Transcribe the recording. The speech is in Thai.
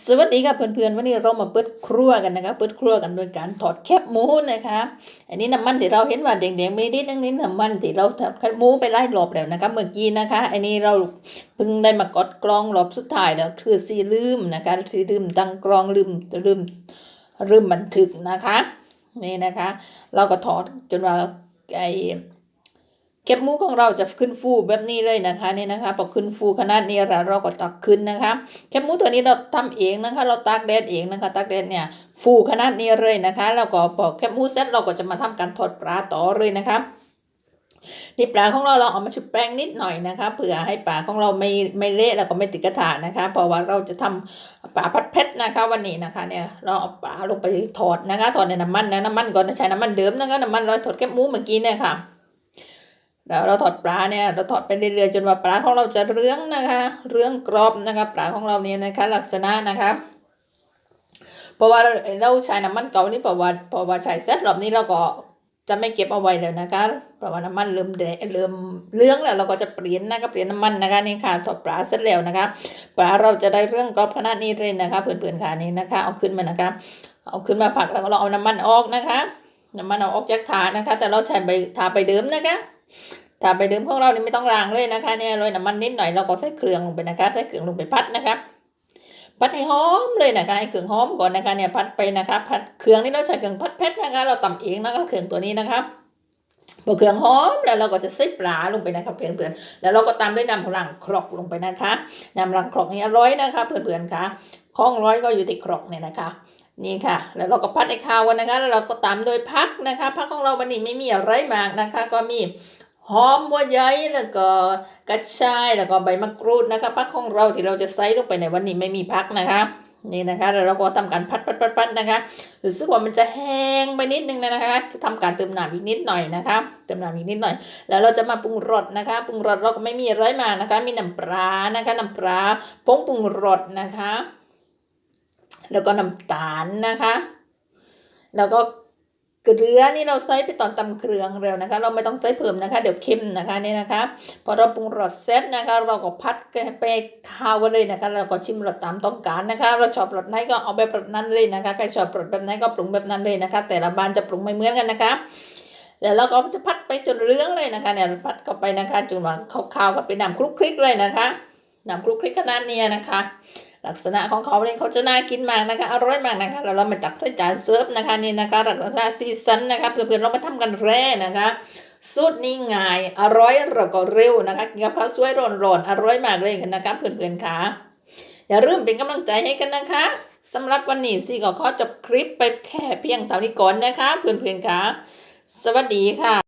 สวัสดีค่ะเพื่อนๆวันนี้เรามาเปิดครัวกันนะคะเปิดครัวกันโดยการถอดแคบหมูนะคะอันนี้น้ำมันที่เราเห็นว่าแดงๆไม่ได้ทั้งนี้น้ำมันที่เราถอดแคบหมูไปไล่รอบแล้วนะคะเมื่อกี้นะคะ อันนี้เราเพิ่งได้มากดกรองรอบสุดท้ายแล้วคือซีลืมนะคะซีลืมตั้งกรองลืมลืมลืมบันทึกนะคะนี่นะคะ เราก็ถอดจนว่าไอ เก็บหมูของเราจะขึ้นฟูแบบนี้เลยนะคะนี่นะคะพอขึ้นฟูขนาดนี้เราเราก็ตักขึ้นนะคะเก็บหมูตัวนี้เราทำเองนะคะ เราตากแดดเองนะคะตากแดดเนี่ยฟูขนาดนี้เลยนะคะแล้วก็พอเก็บหมูเสร็จเราก็จะมาทำการทอดปลาต่อเลยนะคะนี่ปลาของเราเราเอามาชุบแป้งนิดหน่อยนะคะเผื่อให้ปลาของเราไม่ไม่เละแล้วก็ไม่ติดกระถางนะคะ เพราะว่าเราจะทำปลาผัดเผ็ดนะคะวันนี้นะคะเนี่ยเราเอาปลาลงไปทอดนะคะทอดในน้ำมันนะน้ำมันก่อนใช้น้ำมันเดิมนะคะน้ำมันเราทอดเก็บมูเมื่อกี้เนี่ยค่ะ แล้วเราทอดปลาเนี่ยเราทอดไปเรื่อยๆจนว่าปลาของเราจะเรื่องนะคะ เรื่องกรอบนะคะปลาของเราเนี่ยนะคะ ลักษณะนะคะเพราะว่าเราใช้น้ำมันเก่านี่เพราะว่าเพราะว่าใช้เสร็จรอบนี้เราก็จะไม่เก็บเอาไว้แล้วนะคะ เพราะว่าน้ำมันเริ่มแดงเริ่มเรื่องแล้วเราก็จะเปลี่ยนนะคะเปลี่ยนน้ำมันนะคะนี่ค่ะทอดปลาเสร็จแล้วนะคะปลาเราจะได้เรื่องกรอบขนาดนี้เลยนะคะเพื่อนๆค่ะนี่นะคะ เอาขึ้นมานะคะ เอาขึ้นมาผักแล้วก็เราเอาน้ำมันออกนะคะน้ำมันเอาออกจากถานะคะ แต่เราใช้ใบทาใบเดิมนะคะ ถ้าไปดื่มของเรานี่ไม่ต้องล้างเลยนะคะเนี่ยโรยน้ำมันนิดหน่อยเราก็ใส่เครื่องลงไปนะคะใส่เครื่องลงไปพัดนะคะพัดให้หอมเลยนะคะให้เครื่องหอมก่อนนะคะเนี่ยพัดไปนะคะพัดเครื่องนี่เราใช้เครื่องพัดเพชรนะคะ เราตำเองนะคะเครื่องตัวนี้นะคะพอเครื่องหอมแล้วเราก็จะใส่ปลาลงไปนะคะเพื่อนๆแล้วเราก็ตามด้วยน้ำรังครกลงไปนะคะน้ำรังครกนี่อร่อยนะคะเพื่อนๆค่ะข้องร้อยก็อยู่ที่ครกเนี่ยนะคะนี่ค่ะ แล้วเราก็พัดให้ข้าวกันนะคะแล้วเราก็ตามด้วยพักนะคะพักของเราวันนี้ไม่มีอะไรมากนะคะ ก็มี หอมบัวใหญ่แล้วก็กระชายแล้วก็ใบมะกรูดนะคะพักของเราที่เราจะใส่ลงไปในวันนี้ไม่มีพักนะคะนี่นะคะแล้วเราก็ทำการพัดพัดพัดพัดนะคะรู้สึกว่ามันจะแห้งไปนิดนึงนะคะจะทำการเติมน้ำอีกนิดหน่อยนะคะเติมน้ำอีกนิดหน่อย แล้วเราจะมาปรุงรสนะคะปรุงรสเราก็ไม่มีอะไรมานะคะ มีน้ำปลานะคะน้ำปลาผงปรุงรสนะคะ แล้วก็น้ำตาลนะคะ แล้วก็ เกลือนี่เราใส่ไปตอนตำเครื่องเร็วนะคะ เราไม่ต้องใส่เพิ่มนะคะ เดี๋ยวเค็มนะคะนี่นะคะ พอเราปรุงรสเสร็จนะคะ เราก็พัดไปข้าวกันเลยนะคะ เราก็ชิมรสตามต้องการนะคะ เราชอบรสไหนก็เอาแบบรสนั้นเลยนะคะใครชอบรสแบบไหนก็ปรุงแบบนั้นเลยนะคะ แต่ละบ้านจะปรุงไม่เหมือนกันนะคะเดี๋ยวเราก็จะพัดไปจนเรื่องเลยนะคะเนี่ยพัดเข้าไปนะคะจนว่าข้าวๆกับเป็นน้ำคลุกคลิกเลยนะคะน้ำคลุกคลิกขนาดเนี้นะคะ ลักษณะของเขาเนี่ยเขาจะน่ากินมากนะคะอร่อยมากนะคะแล้วเรามาตักใส่จานเสิร์ฟนะคะนี่นะคะลักษณะซีซันนะคะเพื่อนๆเรามาทำกันแร่นะคะสูตรนี้ง่ายอร่อยแล้วก็เร็วนะคะกินกับข้าวสวยร้อนๆอร่อยมากเลยนนะคะเพื่อนๆค่ะอย่าลืมเป็นกำลังใจให้กันนะคะสำหรับวันนี้สิก็ขอจบคลิปไปแค่เพียงเท่านี้ก่อนนะคะเพื่อนๆค่ะ สวัสดีค่ะ